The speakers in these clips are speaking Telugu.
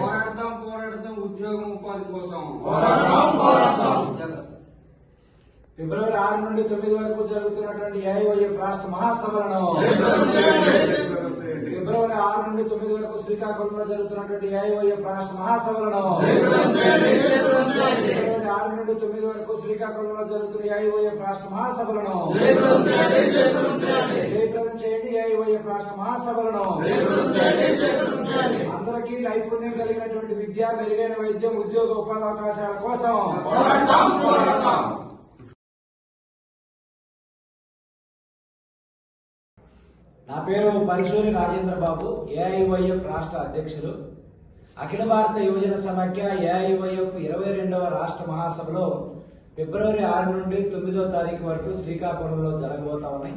పోరాడతాం పోరాడతాం ఉద్యోగం ఉపాధి కోసం. ఫిబ్రవరి ఆరు నుండి తొమ్మిది వరకు జరుగుతున్నటువంటి ఏఐఓఎఫ్ రాష్ట్ర మహాసభలను ఫిబ్రవరి ఆరు నుండి తొమ్మిది వరకు శ్రీకాకుళంలో జరుగుతున్నటువంటి ఏఐఓఎఫ్ రాష్ట్ర మహాసభలను ఫిబ్రవరి ఆరు నుండి తొమ్మిది వరకు శ్రీకాకుళంలో జరుగుతున్న ఏఐఓఎఫ్ రాష్ట్ర మహాసభలను జయప్రదం చేయండి ఏఐఓఎఫ్ రాష్ట్ర మహాసభలను అందరికీ నైపుణ్యం కలిగినటువంటి విద్య మెరుగైన వైద్యం ఉద్యోగ ఉపాధి అవకాశాల కోసం. నా పేరు పరిశూరి రాజేంద్ర బాబు ఏఐవైఎఫ్ రాష్ట్ర అధ్యక్షులు. అఖిల భారత యువజన సమాఖ్య ఏఐవైఎఫ్ ఇరవై రెండవ రాష్ట్ర మహాసభలో ఫిబ్రవరి ఆరు నుండి తొమ్మిదో తారీఖు వరకు శ్రీకాకుళంలో జరగబోతా ఉన్నాయి.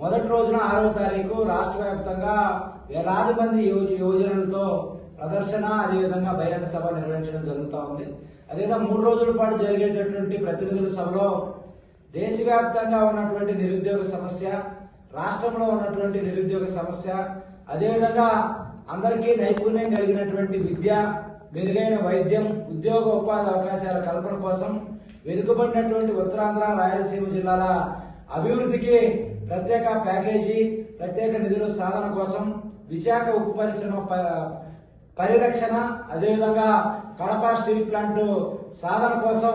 మొదటి రోజున ఆరవ తారీఖు రాష్ట్ర వ్యాప్తంగా వేలాది మంది యువ- యువజనులతో ప్రదర్శన అదేవిధంగా బహిరంగ సభ నిర్వహించడం జరుగుతూ ఉంది. అదేవిధంగా మూడు రోజుల పాటు జరిగేటటువంటి ప్రతినిధుల సభలో దేశవ్యాప్తంగా ఉన్నటువంటి నిరుద్యోగ సమస్య రాష్ట్రంలో ఉన్నటువంటి నిరుద్యోగ సమస్య అదేవిధంగా అందరికీ నైపుణ్యం కలిగినటువంటి విద్య మెరుగైన వైద్యం ఉద్యోగ ఉపాధి అవకాశాల కల్పన కోసం వెనుకబడినటువంటి ఉత్తరాంధ్ర రాయలసీమ జిల్లాల అభివృద్ధికి ప్రత్యేక ప్యాకేజీ ప్రత్యేక నిధుల సాధన కోసం విశాఖ ఉక్కు పరిశ్రమ ప- పరిరక్షణ అదేవిధంగా కడప స్టీల్ ప్లాంట్ సాధన కోసం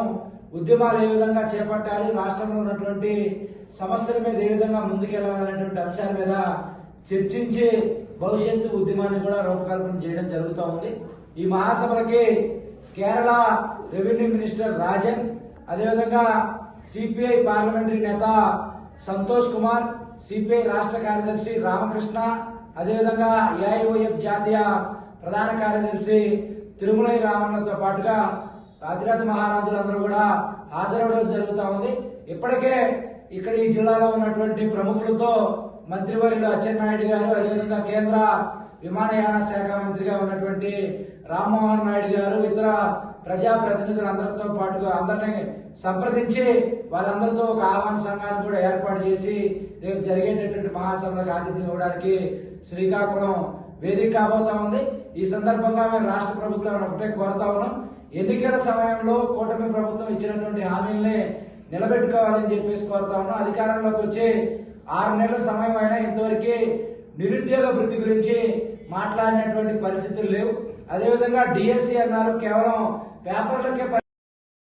ఉద్యమాలు ఏ విధంగా చేపట్టాలి రాష్ట్రంలో ఉన్నటువంటి సమస్యల మీద ఏ విధంగా ముందుకెళ్ళాలనేటువంటి అంశాల మీద చర్చించి భవిష్యత్తు ఉద్యమాన్ని కూడా రూపకల్పన చేయడం జరుగుతూ ఉంది. ఈ మహాసభలకి కేరళ రెవెన్యూ మినిస్టర్ రాజన్ అదేవిధంగా సిపిఐ పార్లమెంటరీ నేత సంతోష్ కుమార్ సిపిఐ రాష్ట్ర కార్యదర్శి రామకృష్ణ అదేవిధంగా ఏఐఓఎఫ్ జాతీయ ప్రధాన కార్యదర్శి తిరుమలై రామన్నతో పాటుగా రాజరాజ మహారాజులందరూ కూడా హాజరవడం జరుగుతూ ఉంది. ఇప్పటికే ఇక్కడ ఈ జిల్లాలో ఉన్నటువంటి ప్రముఖులతో మంత్రివర్యులు అచ్చెన్నాయుడు గారు అదేవిధంగా కేంద్ర విమానయాన శాఖ మంత్రిగా ఉన్నటువంటి రామ్మోహన్ నాయుడు గారు ఇతర ప్రజా ప్రతినిధులందరితో పాటుగా అందరినీ సంప్రదించి వాళ్ళందరితో ఒక ఆహ్వాన సంఘాన్ని కూడా ఏర్పాటు చేసి రేపు జరిగేటటువంటి మహాసభలకు ఆతిథ్యం ఇవ్వడానికి శ్రీకాకుళం వేదిక కాబోతా ఉంది. ఈ సందర్భంగా మేము రాష్ట్ర ప్రభుత్వాన్ని ఒకటే కోరుతా ఉన్నాం. ఎన్నికల సమయంలో కూటమి ప్రభుత్వం ఇచ్చినటువంటి హామీల్ని నిలబెట్టుకోవాలని చెప్పేసి కోరుతా ఉన్నాం. అధికారంలోకి వచ్చి ఆరు నెలల సమయం అయినా ఇంతవరకు నిరుద్యోగ వృద్ధి గురించి మాట్లాడినటువంటి పరిస్థితులు లేవు. అదేవిధంగా డిఎస్సి అన్నారు కేవలం పేపర్లకే